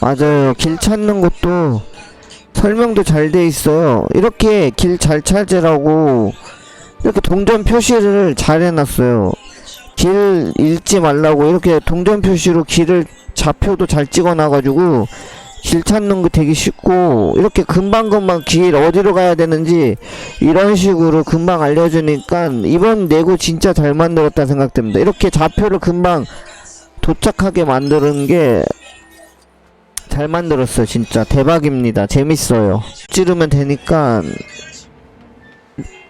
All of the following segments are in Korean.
맞아요. 길 찾는 것도 설명도 잘 돼 있어요. 이렇게 길 잘 찾으라고 이렇게 동전 표시를 잘 해놨어요. 길 잃지 말라고 이렇게 동전 표시로 길을 좌표도 잘 찍어놔가지고 길 찾는 거 되게 쉽고 이렇게 금방금방 길 어디로 가야 되는지 이런 식으로 금방 알려주니까 이번 내고 진짜 잘 만들었다 생각됩니다. 이렇게 좌표를 금방 도착하게 만드는 게 잘 만들었어요. 진짜 대박입니다. 재밌어요. 찌르면 되니까.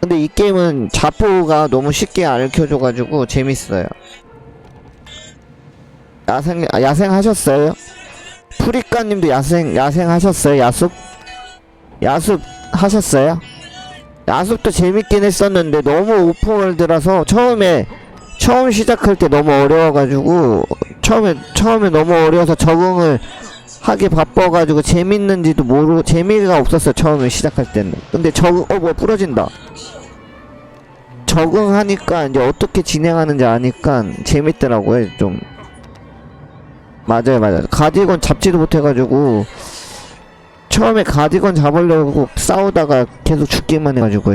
근데 이 게임은 좌표가 너무 쉽게 알려줘가지고 재밌어요 야생 아, 야생 하셨어요? 프리카님도 야생 야생 하셨어요 야숙? 야숙 하셨어요? 야숙도 재밌긴 했었는데 너무 오픈월드라서 처음에 처음 시작할 때 너무 어려워가지고 처음에 처음에 너무 어려워서 적응을 하기 바빠가지고 재밌는지도 모르고 재미가 없었어요 처음에 시작할 때는 근데 적응 어 뭐야 부러진다 적응하니까 이제 어떻게 진행하는지 아니까 재밌더라고요 좀 맞아요 맞아요. 가디건 잡지도 못해가지고 처음에 가디건 잡으려고 싸우다가 계속 죽기만 해가지고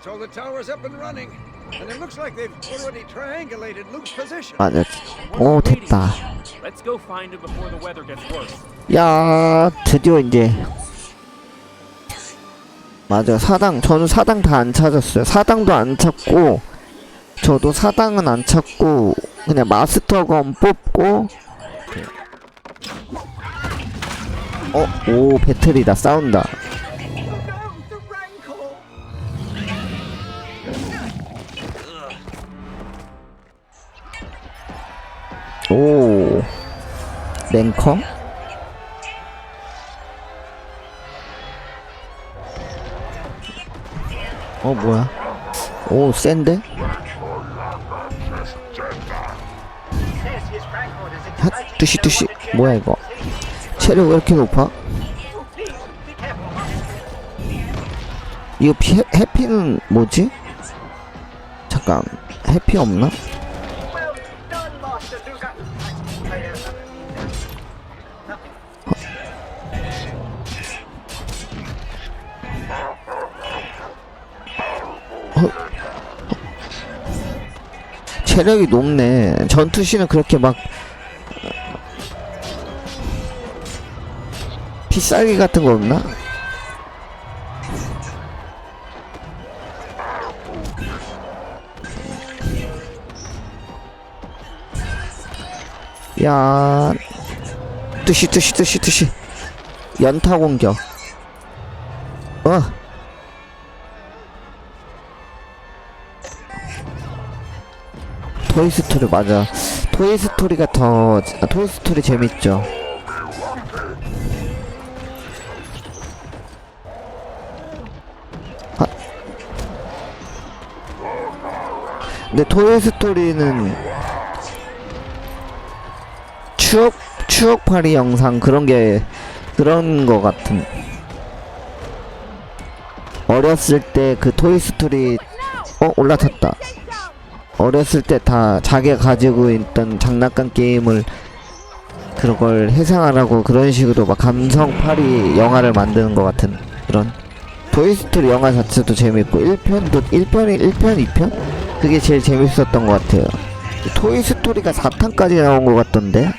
that's all the towers up and running. And it looks like they've already triangulated Luke's position. 맞아 오 됐다 Let's go find him before the weather gets worse. 야 드디어 이제 맞아 사당 저는 사당 다 안 찾았어요 사당도 안 찾고 저도 사당은 안 찾고 그냥 마스터건 뽑고 어? 오 배틀이다 싸운다 오 랭커? 어 뭐야 오 센데? 핫 뚜시 뭐야 이거 체력 왜 이렇게 높아? 이거 피, 해피는 뭐지? 잠깐 해피 없나? 체력이 높네. 전투시는 그렇게 막 피싸기 같은 거 없나? 야, 뜨시 뜨시 뜨시 뜨시 연타 공격. 어. 토이스토리 맞아. 토이스토리가 더 아, 토이스토리 재밌죠. 아. 근데 토이스토리는 추억 추억팔이 영상 그런 게 그런 거 같은. 어렸을 때 그 토이스토리 어 올라탔다 어렸을 때 다 자기가 가지고 있던 장난감 게임을 그런 걸 해상하라고 그런 식으로 막 감성팔이 영화를 만드는 것 같은 그런 토이스토리 영화 자체도 재밌고 1편도 1편이 1편 2편? 그게 제일 재밌었던 것 같아요. 토이스토리가 4탄까지 나온 것 같던데?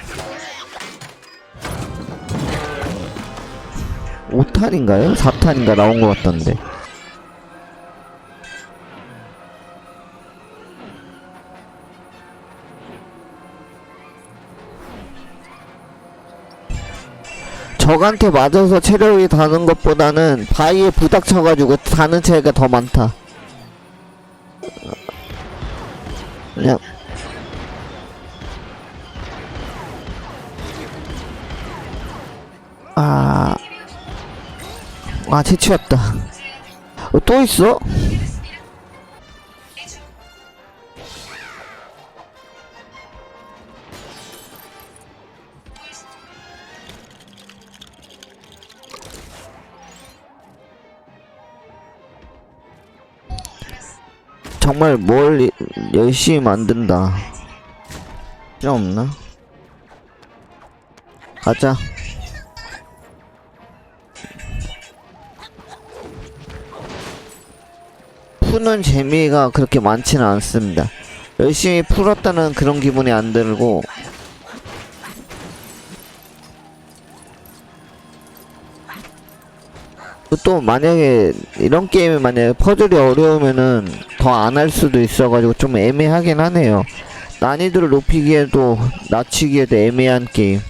5탄인가요? 4탄인가 나온 것 같던데 적한테 맞아서 체력이 다는 것보다는 바위에 부닥쳐가지고 다는 차이가 더 많다. 그냥 아, 아 채취했다. 어, 또 있어? 정말 뭘 이- 열심히 만든다. 필요 없나? 가자. 푸는 재미가 그렇게 많지는 않습니다. 열심히 풀었다는 그런 기분이 안 들고 또 만약에 이런 게임이 만약에 퍼즐이 어려우면은 더 안 할 수도 있어가지고 좀 애매하긴 하네요. 난이도를 높이기에도 낮추기에도 애매한 게임.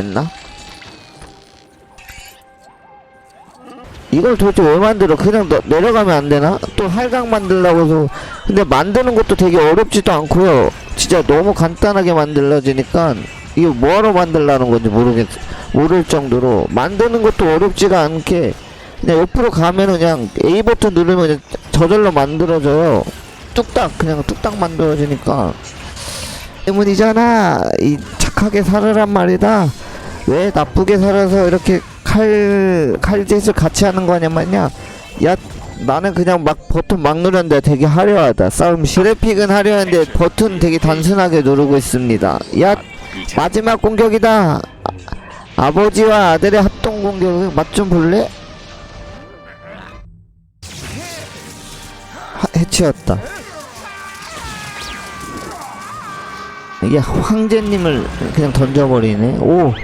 됐나? 이걸 도대체 왜 만들어? 그냥 너, 내려가면 안 되나? 또 활강 만들라고 해서 근데 만드는 것도 되게 어렵지도 않고요. 진짜 너무 간단하게 만들어지니까 이게 뭐하러 만들라는 건지 모르겠 모를 정도로 만드는 것도 어렵지가 않게 그냥 옆으로 가면은 그냥 A 버튼 누르면 저절로 만들어져요. 뚝딱 그냥 뚝딱 만들어지니까 때문이잖아. 이 착하게 살으란 말이다. 왜 나쁘게 살아서 이렇게 칼 칼짓을 같이 하는 거냐면야. 야 나는 그냥 막 버튼 막 누르는데 되게 화려하다. 싸움 시 그래픽은 화려한데 버튼 되게 단순하게 누르고 있습니다. 야 마지막 공격이다. 아, 아버지와 아들의 합동 공격 맛좀 볼래? 하, 해치웠다. 이게 황제님을 그냥 던져버리네. 오,